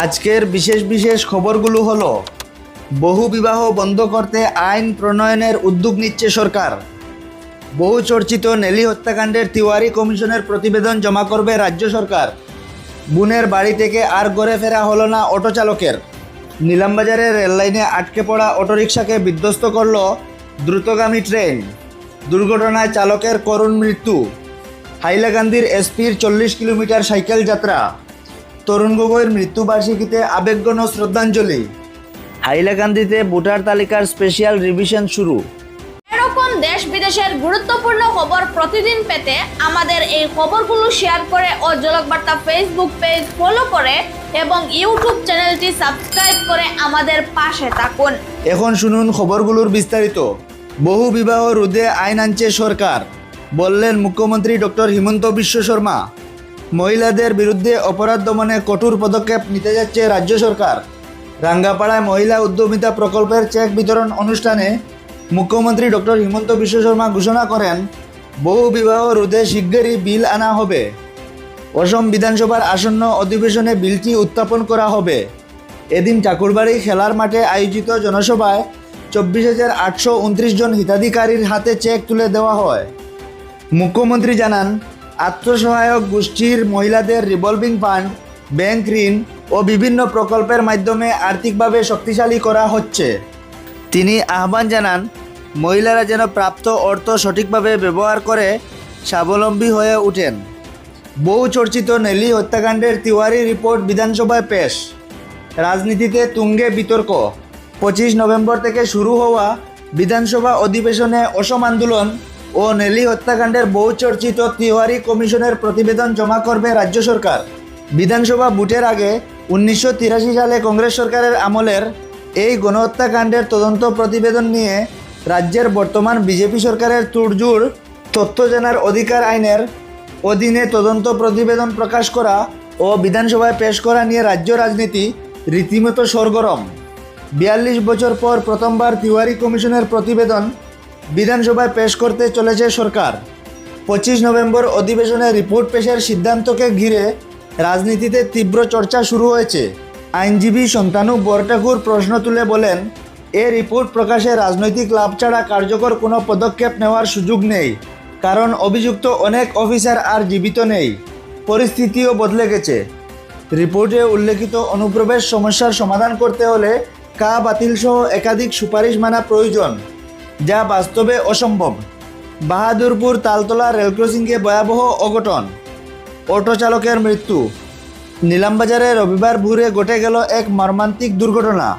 আজকের বিশেষ বিশেষ খবরগুলো হলো, বহু বিবাহ বন্ধ করতে আইন প্রণয়নের উদ্যোগ নিচ্ছে সরকার। বহু চর্চিত নেলি হত্যাকাণ্ডের তিওয়ারি কমিশনের প্রতিবেদন জমা করবে রাজ্য সরকার। বুনের বাড়ি থেকে আর গড়ে ফেরা হলো না অটো চালকের। নিলামবাজারে রেললাইনে আটকে পড়া অটোরিকশাকে বিধ্বস্ত করল দ্রুতগামী ট্রেন। দুর্ঘটনায় চালকের করুণ মৃত্যু। হাইলাকান্দির এসপির চল্লিশ কিলোমিটার সাইকেল যাত্রা। তরুণ গগৈর মৃত্যুবার্ষিকীতে আবেগঘন শ্রদ্ধাঞ্জলি হাইলাকান্দিতে ভোটার তালিকার স্পেশাল রিভিশন শুরু। এরকম দেশ বিদেশের গুরুত্বপূর্ণ খবর প্রতিদিন পেতে আমাদের এই খবরগুলো শেয়ার করে ও জলক বার্তা ফেসবুক পেজ ফলো করে এবং ইউটিউব চ্যানেলটি সাবস্ক্রাইব করে আমাদের পাশে থাকুন। এখন শুনুন খবরগুলোর বিস্তারিত। বহু বিবাহ রোধে আইন আনছে সরকার। বললেন মুখ্যমন্ত্রী ডক্টর হিমন্ত বিশ্ব শর্মা। মহিলাদের বিরুদ্ধে অপরাধ দমনে কঠোর পদক্ষেপ নিতে যাচ্ছে রাজ্য সরকার। রাঙ্গাপাড়ায় মহিলা উদ্যমিতা প্রকল্পের চেক বিতরণ অনুষ্ঠানে মুখ্যমন্ত্রী ডক্টর হিমন্ত বিশ্ব শর্মা ঘোষণা করেন, বহু বিবাহ রোধে শীঘ্রই বিল আনা হবে। অসম বিধানসভার আসন্ন অধিবেশনে বিলটি উত্থাপন করা হবে। এদিন ঠাকুরবাড়ি খেলার মাঠে আয়োজিত জনসভায় চব্বিশ হাজার আটশো উনত্রিশ জন হিতাধিকারীর হাতে চেক তুলে দেওয়া হয়। মুখ্যমন্ত্রী জানান আত্মসহায়ক গোষ্ঠীর মহিলাদের রিভলভিং ফান্ড ব্যাংক ঋণ ও বিভিন্ন প্রকল্পের মাধ্যমে আর্থিকভাবে শক্তিশালী করা হচ্ছে। তিনি আহ্বান জানান, মহিলারা যেন প্রাপ্ত অর্থ সঠিকভাবে ব্যবহার করে স্বাবলম্বী হয়ে ওঠেন। বহু চর্চিত নেলি হত্যাকাণ্ডের তিওয়ারি রিপোর্ট বিধানসভায় পেশ। রাজনীতিতে তুঙ্গে বিতর্ক। পঁচিশ নভেম্বর থেকে শুরু হওয়া বিধানসভা অধিবেশনে অসম আন্দোলন ও নেলি হত্যাকাণ্ডের বহুচর্চিত তিওয়ারি কমিশনের প্রতিবেদন জমা করবে রাজ্য সরকার। বিধানসভা ভোটের আগে উনিশশো তিরাশি সালে কংগ্রেস সরকারের আমলের এই গণহত্যাকাণ্ডের তদন্ত প্রতিবেদন নিয়ে রাজ্যের বর্তমান বিজেপি সরকারের তুড়জুড় তথ্য জানার অধিকার আইনের অধীনে তদন্ত প্রতিবেদন প্রকাশ করা ও বিধানসভায় পেশ করা নিয়ে রাজ্য রাজনীতি রীতিমতো সরগরম। বিয়াল্লিশ বছর পর প্রথমবার তিওয়ারি কমিশনের প্রতিবেদন বিধানসভায় পেশ করতে চলেছে সরকার। পঁচিশ নভেম্বর অধিবেশনে রিপোর্ট পেশের সিদ্ধান্তকে ঘিরে রাজনীতিতে তীব্র চর্চা শুরু হয়েছে। আইনজীবী সন্তানু বরঠাকুর প্রশ্ন তুলে বলেন, এ রিপোর্ট প্রকাশে রাজনৈতিক লাভ ছাড়া কার্যকর কোনো পদক্ষেপ নেওয়ার সুযোগ নেই, কারণ অভিযুক্ত অনেক অফিসার আর জীবিত নেই। পরিস্থিতিও বদলে গেছে। রিপোর্টে উল্লেখিত অনুপ্রবেশ সমস্যার সমাধান করতে হলে কা বাতিল সহ একাধিক সুপারিশ মানা প্রয়োজন। যা বাস্তবে অসম্ভব। বাহাদুরপুর তালতলা রেলক্রসিংয়ে ভয়াবহ অঘটন। অটো চালকের মৃত্যু। নিলামবাজারে রবিবার ভোরে ঘটে গেল এক মর্মান্তিক দুর্ঘটনা।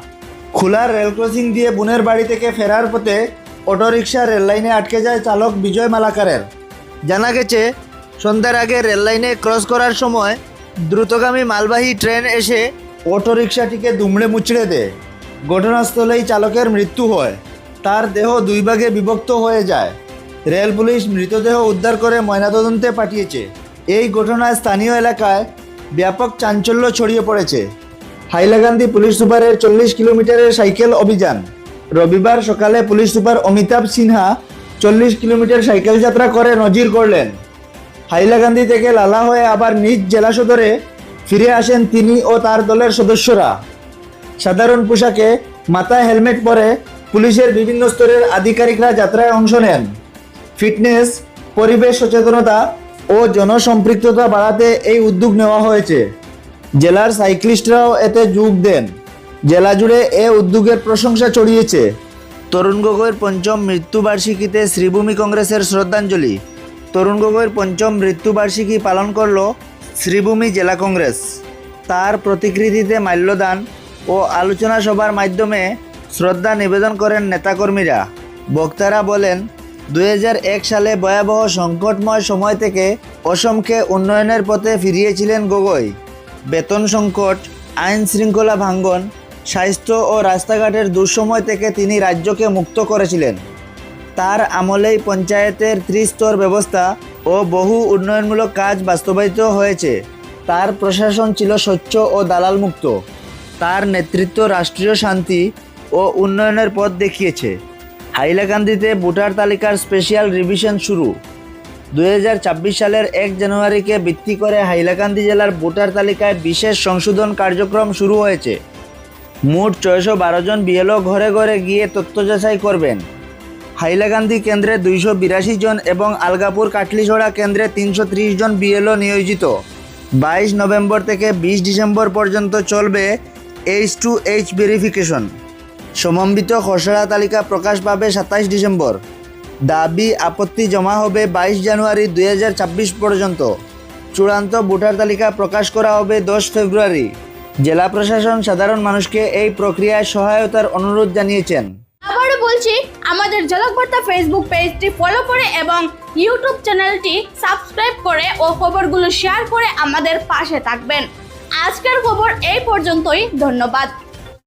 খোলা রেলক্রসিং দিয়ে বোনের বাড়ি থেকে ফেরার পথে অটোরিকশা রেললাইনে আটকে যায় চালক বিজয় মালাকারের। জানা গেছে, সন্ধ্যার আগে রেললাইনে ক্রস করার সময় দ্রুতগামী মালবাহী ট্রেন এসে অটোরিকশাটিকে দুমড়ে মুচড়ে দেয়। ঘটনাস্থলেই চালকের মৃত্যু হয়। তার দেহ দুই ভাগে বিভক্ত হয়ে যায়। রেল পুলিশ মৃতদেহ উদ্ধার করে ময়নাতদন্তে পাঠিয়েছে। এই ঘটনায় স্থানীয় এলাকায় ব্যাপক চাঞ্চল্য ছড়িয়ে পড়েছে। হাইলাকান্দি পুলিশ সুপারের চল্লিশ কিলোমিটারের সাইকেল অভিযান। রবিবার সকালে পুলিশ সুপার অমিতাভ সিনহা চল্লিশ কিলোমিটার সাইকেল যাত্রা করে নজির করলেন হাইলাকান্দি থেকে লালা হয়ে আবার নিজ জেলা সদরে ফিরে আসেন তিনি ও তার দলের সদস্যরা। সাধারণ পোশাকে, মাথায় হেলমেট পরে পুলিশের বিভিন্ন স্তরের আধিকারিকরা যাত্রায় অংশ নেন। ফিটনেস, পরিবেশ সচেতনতা ও জনসম্পৃক্ততা বাড়াতে এই উদ্যোগ নেওয়া হয়েছে। জেলার সাইক্লিস্টরাও এতে যোগ দেন। জেলা জুড়ে এ উদ্যোগের প্রশংসা ছড়িয়েছে। তরুণ গগৈর পঞ্চম মৃত্যুবার্ষিকীতে শ্রীভূমি কংগ্রেসের শ্রদ্ধাঞ্জলি। তরুণ গগৈর পঞ্চম মৃত্যুবার্ষিকী পালন করল শ্রীভূমি জেলা কংগ্রেস। তার প্রতিকৃতিতে মাল্যদান ও আলোচনা সভার মাধ্যমে শ্রদ্ধা নিবেদন করেন নেতাকর্মীরা। বক্তারা বলেন দু হাজার এক সালে ভয়াবহ সংকটময় সময় থেকে অসমকে উন্নয়নের পথে ফিরিয়েছিলেন গগৈ। বেতন সংকট, আইন শৃঙ্খলা ভাঙ্গন, স্বাস্থ্য ও রাস্তাঘাটের দুঃসময় থেকে তিনি রাজ্যকে মুক্ত করেছিলেন। তার আমলেই পঞ্চায়েতের ত্রিস্তর ব্যবস্থা ও বহু উন্নয়নমূলক কাজ বাস্তবায়িত হয়েছে। তার প্রশাসন ছিল স্বচ্ছ ও দালালমুক্ত। তার নেতৃত্ব রাষ্ট্রীয় শান্তি ও উন্নয়নের পথ দেখিয়েছে। হাইলাকান্দিতে ভোটার তালিকার স্পেশাল রিভিশন শুরু। দুই সালের এক জানুয়ারিকে ভিত্তি করে হাইলাকান্দি জেলার ভোটার তালিকায় বিশেষ সংশোধন কার্যক্রম শুরু হয়েছে। মোট ছয়শো বারো জন বিএলও ঘরে ঘরে গিয়ে তথ্য যাচাই করবেন। হাইলাকান্দি কেন্দ্রে দুইশো বিরাশি জন এবং আলগাপুর কাটলিছড়া কেন্দ্রে তিনশো ত্রিশ জন বিএলও নিয়োজিত। বাইশ নভেম্বর থেকে বিশ ডিসেম্বর পর্যন্ত চলবে এইচ টু এইচ ভেরিফিকেশন। সমন্বিত খসড়া তালিকা প্রকাশ পাবে সাতাইশ ডিসেম্বর। দাবি আপত্তি জমা হবে বাইশ জানুয়ারি দুই হাজার ছাব্বিশ পর্যন্ত। চূড়ান্ত ভোটার তালিকা প্রকাশ করা হবে দশ ফেব্রুয়ারি। জেলা প্রশাসন সাধারণ মানুষকে এই প্রক্রিয়ায় সহায়তার অনুরোধ জানিয়েছেন। আবারও বলছি, আমাদের ঝলক বার্তা ফেসবুক পেজটি ফলো করে এবং ইউটিউব চ্যানেলটি সাবস্ক্রাইব করে ও খবরগুলো শেয়ার করে আমাদের পাশে থাকবেন। আজকের খবর এই পর্যন্তই, ধন্যবাদ।